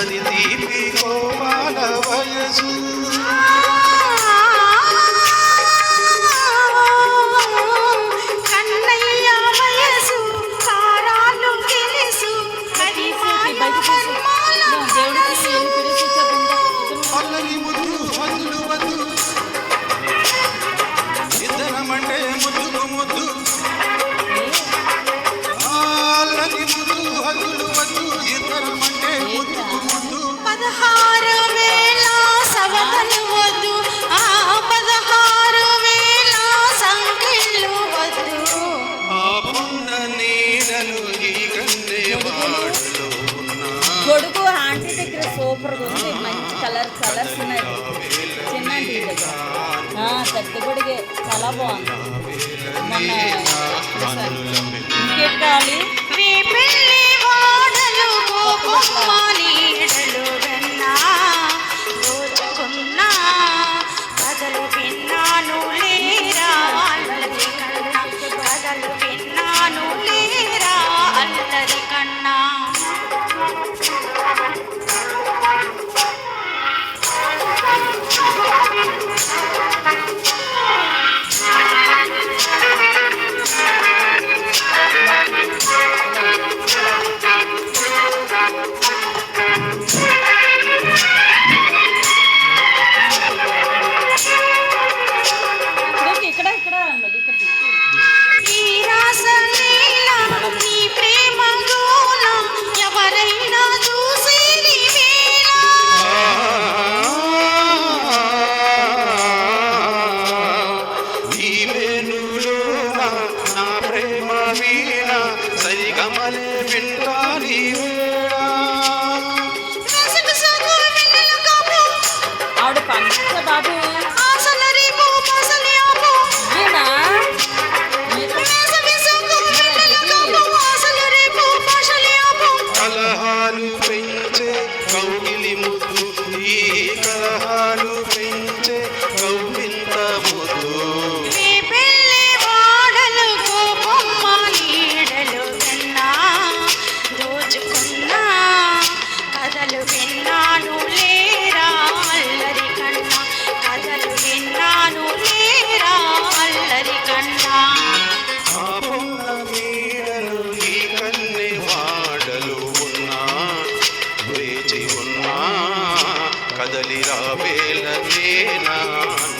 అది తీపి వయసు. కలర్స్ ఉన్నాయి. చిన్న పెద్ద గుడిగే చాలా బాగుంది. మొన్న ఇంకేట్ కావాలి. ఇక్కడ ఇక్కడ ಶ್ರೀಕೃಷ್ಣ நான்